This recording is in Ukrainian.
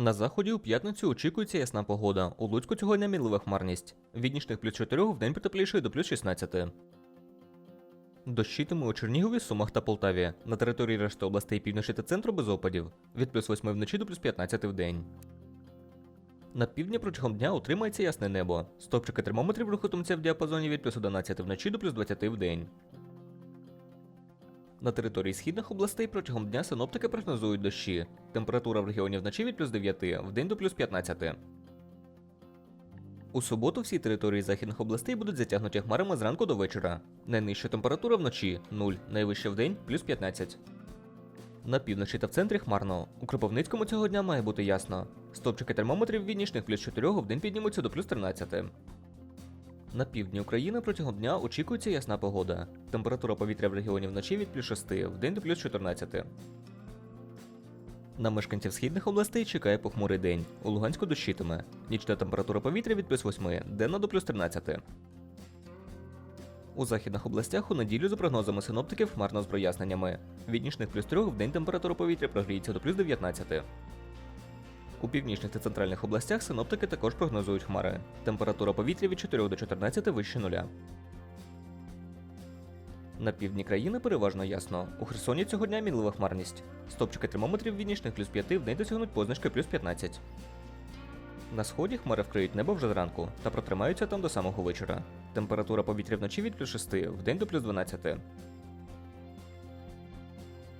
На заході у п'ятницю очікується ясна погода. У Луцьку цього дня мінлива хмарність. Від нічних плюс 4 в день потеплішає до плюс 16. Дощитиме у Чернігові, Сумах та Полтаві. На території решти областей півночі та центру без опадів. Від плюс 8 вночі до плюс 15 в день. На півдні протягом дня утримається ясне небо. Стопчики термометрів рухатимуться в діапазоні від плюс 11 вночі до плюс 20 в день. На території східних областей протягом дня синоптики прогнозують дощі. Температура в регіоні вночі від плюс 9, в день до плюс 15. У суботу всі території західних областей будуть затягнуті хмарами зранку до вечора. Найнижча температура вночі 0, найвища в день плюс 15. На півночі та в центрі хмарно. У Кропивницькому цього дня має бути ясно. Стопчики термометрів від нічних плюс 4 в день піднімуться до плюс 13. На півдні України протягом дня очікується ясна погода. Температура повітря в регіоні вночі від плюс 6, в день до плюс 14. На мешканців східних областей чекає похмурий день. У Луганську дощитиме. Нічна температура повітря від плюс 8, денна до плюс 13. У західних областях у неділю за прогнозами синоптиків хмарно з проясненнями. Від нічних плюс 3 в день температура повітря прогріється до плюс 19. У північних та центральних областях синоптики також прогнозують хмари. Температура повітря від 4 до 14 вище нуля. На півдні країни переважно ясно. У Херсоні цього дня мінлива хмарність. Стопчики термометрів від нічних плюс 5 в день досягнуть позначки плюс 15. На сході хмари вкриють небо вже зранку та протримаються там до самого вечора. Температура повітря вночі від плюс 6 в день до плюс 12.